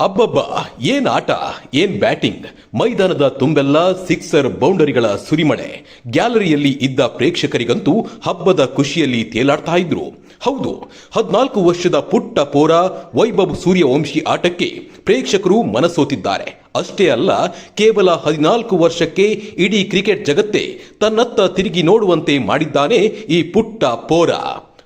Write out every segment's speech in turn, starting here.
ಅಬ್ಬಬ್ಬ, ಏನ್ ಆಟ, ಏನ್ ಬ್ಯಾಟಿಂಗ್? ಮೈದಾನದ ತುಂಬೆಲ್ಲ ಸಿಕ್ಸರ್ ಬೌಂಡರಿಗಳ ಸುರಿಮಳೆ. ಗ್ಯಾಲರಿಯಲ್ಲಿ ಇದ್ದ ಪ್ರೇಕ್ಷಕರಿಗಂತೂ ಹಬ್ಬದ ಖುಷಿಯಲ್ಲಿ ತೇಲಾಡ್ತಾ ಇದ್ರು. ಹೌದು, ಹದಿನಾಲ್ಕು ವರ್ಷದ ಪುಟ್ಟ ಪೋರ ವೈಭವ್ ಸೂರ್ಯವಂಶಿ ಆಟಕ್ಕೆ ಪ್ರೇಕ್ಷಕರು ಮನಸೋತಿದ್ದಾರೆ. ಅಷ್ಟೇ ಅಲ್ಲ, ಕೇವಲ ಹದಿನಾಲ್ಕು ವರ್ಷಕ್ಕೆ ಇಡೀ ಕ್ರಿಕೆಟ್ ಜಗತ್ತೇ ತನ್ನತ್ತ ತಿರುಗಿ ನೋಡುವಂತೆ ಮಾಡಿದ್ದಾನೆ ಈ ಪುಟ್ಟ ಪೋರ.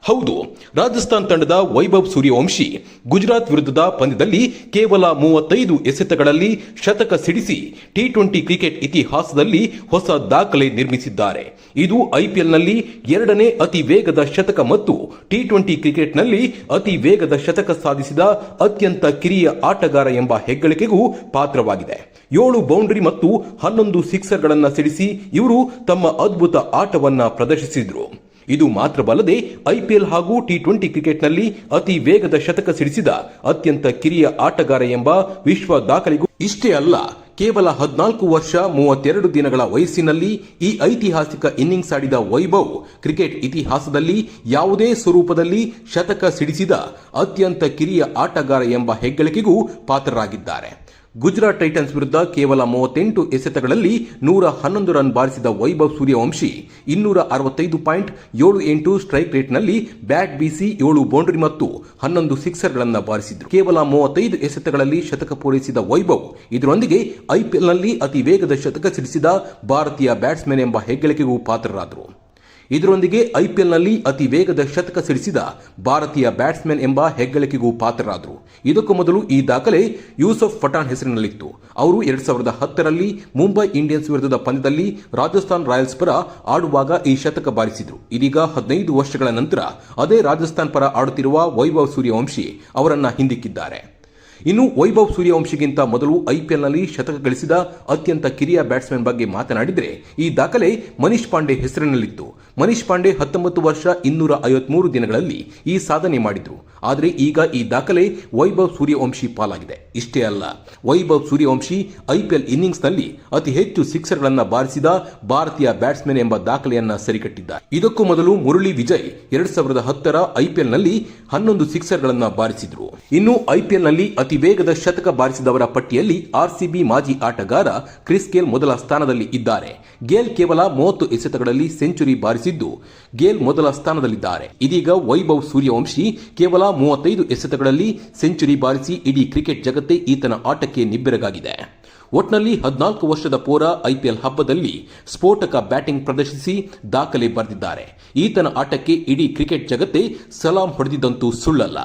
ಹೌದು, ರಾಜಸ್ಥಾನ್ ತಂಡದ ವೈಭವ್ ಸೂರ್ಯವಂಶಿ ಗುಜರಾತ್ ವಿರುದ್ಧದ ಪಂದ್ಯದಲ್ಲಿ ಕೇವಲ ಮೂವತ್ತೈದು ಎಸೆತಗಳಲ್ಲಿ ಶತಕ ಸಿಡಿಸಿ ಟಿ ಟ್ವೆಂಟಿ ಕ್ರಿಕೆಟ್ ಇತಿಹಾಸದಲ್ಲಿ ಹೊಸ ದಾಖಲೆ ನಿರ್ಮಿಸಿದ್ದಾರೆ. ಇದು ಐಪಿಎಲ್ನಲ್ಲಿ ಎರಡನೇ ಅತಿ ವೇಗದ ಶತಕ ಮತ್ತು ಟಿ ಟ್ವೆಂಟಿ ಕ್ರಿಕೆಟ್ನಲ್ಲಿ ಅತಿ ವೇಗದ ಶತಕ ಸಾಧಿಸಿದ ಅತ್ಯಂತ ಕಿರಿಯ ಆಟಗಾರ ಎಂಬ ಹೆಗ್ಗಳಿಕೆಗೂ ಪಾತ್ರವಾಗಿದೆ. ಏಳು ಬೌಂಡರಿ ಮತ್ತು ಹನ್ನೊಂದು ಸಿಕ್ಸರ್ಗಳನ್ನು ಸಿಡಿಸಿ ಇವರು ತಮ್ಮ ಅದ್ಭುತ ಆಟವನ್ನು ಪ್ರದರ್ಶಿಸಿದ್ರು. ಇದು ಮಾತ್ರವಲ್ಲದೆ ಐಪಿಎಲ್ ಹಾಗೂ ಟಿ ಟ್ವೆಂಟಿ ಕ್ರಿಕೆಟ್ನಲ್ಲಿ ಅತಿ ವೇಗದ ಶತಕ ಸಿಡಿಸಿದ ಅತ್ಯಂತ ಕಿರಿಯ ಆಟಗಾರ ಎಂಬ ವಿಶ್ವ ದಾಖಲೆಗೂ ಇಷ್ಟೇ ಅಲ್ಲ, ಕೇವಲ ಹದಿನಾಲ್ಕು ವರ್ಷ ಮೂವತ್ತೆರಡು ದಿನಗಳ ವಯಸ್ಸಿನಲ್ಲಿ ಈ ಐತಿಹಾಸಿಕ ಇನ್ನಿಂಗ್ಸ್ ಆಡಿದ ವೈಭವ್ ಕ್ರಿಕೆಟ್ ಇತಿಹಾಸದಲ್ಲಿ ಯಾವುದೇ ಸ್ವರೂಪದಲ್ಲಿ ಶತಕ ಸಿಡಿಸಿದ ಅತ್ಯಂತ ಕಿರಿಯ ಆಟಗಾರ ಎಂಬ ಹೆಗ್ಗಳಿಕೆಗೂ ಪಾತ್ರರಾಗಿದ್ದಾರೆ. ಗುಜರಾತ್ ಟೈಟನ್ಸ್ ವಿರುದ್ಧ ಕೇವಲ ಮೂವತ್ತೆಂಟು ಎಸೆತಗಳಲ್ಲಿ ನೂರ ಹನ್ನೊಂದು ರನ್ ಬಾರಿಸಿದ ವೈಭವ್ ಸೂರ್ಯವಂಶಿ ಇನ್ನೂರ ಅರವತ್ತೈದು ಪಾಯಿಂಟ್ ಏಳು ಎಂಟು ಸ್ಟ್ರೈಕ್ ರೇಟ್ನಲ್ಲಿ ಬ್ಯಾಟ್ ಬೀಸಿ ಏಳು ಬೌಂಡರಿ ಮತ್ತು ಹನ್ನೊಂದು ಸಿಕ್ಸರ್ಗಳನ್ನು ಬಾರಿಸಿದ್ರು. ಕೇವಲ ಮೂವತ್ತೈದು ಎಸೆತಗಳಲ್ಲಿ ಶತಕ ಪೂರೈಸಿದ ವೈಭವ್ ಇದರೊಂದಿಗೆ ಐಪಿಎಲ್ನಲ್ಲಿ ಅತಿ ವೇಗದ ಶತಕ ಸಿಡಿಸಿದ ಭಾರತೀಯ ಬ್ಯಾಟ್ಸ್ಮನ್ ಎಂಬ ಹೆಗ್ಗಳಿಕೆಗೂ ಪಾತ್ರರಾದರು. ಇದರೊಂದಿಗೆ ಐಪಿಎಲ್ನಲ್ಲಿ ಅತಿ ವೇಗದ ಶತಕ ಸಿಡಿಸಿದ ಭಾರತೀಯ ಬ್ಯಾಟ್ಸ್ಮನ್ ಎಂಬ ಹೆಗ್ಗಳಿಕೆಗೂ ಪಾತ್ರರಾದರು. ಇದಕ್ಕೂ ಮೊದಲು ಈ ದಾಖಲೆ ಯೂಸಫ್ ಪಠಾಣ್ ಹೆಸರಿನಲ್ಲಿತ್ತು. ಅವರು ಎರಡ್ ಸಾವಿರದ ಹತ್ತರಲ್ಲಿ ಮುಂಬೈ ಇಂಡಿಯನ್ಸ್ ವಿರುದ್ಧದ ಪಂದ್ಯದಲ್ಲಿ ರಾಜಸ್ಥಾನ್ ರಾಯಲ್ಸ್ ಪರ ಆಡುವಾಗ ಈ ಶತಕ ಬಾರಿಸಿದರು. ಇದೀಗ ಹದಿನೈದು ವರ್ಷಗಳ ನಂತರ ಅದೇ ರಾಜಸ್ಥಾನ್ ಪರ ಆಡುತ್ತಿರುವ ವೈಭವ್ ಸೂರ್ಯವಂಶಿ ಅವರನ್ನ ಹಿಂದಿಕ್ಕಿದ್ದಾರೆ. ಇನ್ನು ವೈಭವ್ ಸೂರ್ಯವಂಶಿಗಿಂತ ಮೊದಲು ಐಪಿಎಲ್ನಲ್ಲಿ ಶತಕ ಗಳಿಸಿದ ಅತ್ಯಂತ ಕಿರಿಯ ಬ್ಯಾಟ್ಸ್ಮನ್ ಬಗ್ಗೆ ಮಾತನಾಡಿದರೆ, ಈ ದಾಖಲೆ ಮನೀಶ್ ಪಾಂಡೆ ಹೆಸರಿನಲ್ಲಿತ್ತು. ಮನೀಶ್ ಪಾಂಡೆ ಹತ್ತೊಂಬತ್ತು ವರ್ಷ ಇನ್ನೂರ ಐವತ್ಮೂರು ದಿನಗಳಲ್ಲಿ ಈ ಸಾಧನೆ ಮಾಡಿದ್ರು. ಆದರೆ ಈಗ ಈ ದಾಖಲೆ ವೈಭವ್ ಸೂರ್ಯವಂಶಿ ಪಾಲಾಗಿದೆ. ಇಷ್ಟೇ ಅಲ್ಲ, ವೈಭವ್ ಸೂರ್ಯವಂಶಿ ಐಪಿಎಲ್ ಇನ್ನಿಂಗ್ಸ್ನಲ್ಲಿ ಅತಿ ಹೆಚ್ಚು ಸಿಕ್ಸರ್ಗಳನ್ನು ಬಾರಿಸಿದ ಭಾರತೀಯ ಬ್ಯಾಟ್ಸ್ಮನ್ ಎಂಬ ದಾಖಲೆಯನ್ನ ಸರಿಕಟ್ಟಿದ್ದಾರೆ. ಇದಕ್ಕೂ ಮೊದಲು ಮುರಳಿ ವಿಜಯ್ ಎರಡ್ ಸಾವಿರದ ಹತ್ತರ ಐಪಿಎಲ್ನಲ್ಲಿ ಹನ್ನೊಂದು ಸಿಕ್ಸರ್ಗಳನ್ನು ಬಾರಿಸಿದ್ರು. ಇನ್ನು ಐಪಿಎಲ್ನಲ್ಲಿ ಅತಿ ವೇಗದ ಶತಕ ಬಾರಿಸಿದವರ ಪಟ್ಟಿಯಲ್ಲಿ ಆರ್ಸಿಬಿ ಮಾಜಿ ಆಟಗಾರ ಕ್ರಿಸ್ ಗೇಲ್ ಮೊದಲ ಸ್ಥಾನದಲ್ಲಿ ಇದ್ದಾರೆ. ಗೇಲ್ ಕೇವಲ ಮೂವತ್ತು ಎಸೆತಗಳಲ್ಲಿ ಸೆಂಚುರಿ ಬಾರಿಸಿದ್ದು, ಗೇಲ್ ಮೊದಲ ಸ್ಥಾನದಲ್ಲಿದ್ದಾರೆ. ಇದೀಗ ವೈಭವ್ ಸೂರ್ಯವಂಶಿ ಕೇವಲ ಮೂವತ್ತೈದು ಎಸೆತಗಳಲ್ಲಿ ಸೆಂಚುರಿ ಬಾರಿಸಿ ಇಡೀ ಕ್ರಿಕೆಟ್ ಜಗತ್ತೇ ಈತನ ಆಟಕ್ಕೆ ನಿಬ್ಬೆರಗಾಗಿದೆ. ಒಟ್ನಲ್ಲಿ ಹದಿನಾಲ್ಕು ವರ್ಷದ ಪೋರ ಐಪಿಎಲ್ ಹಬ್ಬದಲ್ಲಿ ಸ್ಫೋಟಕ ಬ್ಯಾಟಿಂಗ್ ಪ್ರದರ್ಶಿಸಿ ದಾಖಲೆ ಬರೆದಿದ್ದಾರೆ. ಈತನ ಆಟಕ್ಕೆ ಇಡೀ ಕ್ರಿಕೆಟ್ ಜಗತ್ತೇ ಸಲಾಂ ಹೊಡೆದಿದ್ದಂತೂ ಸುಳ್ಳಲ್ಲ.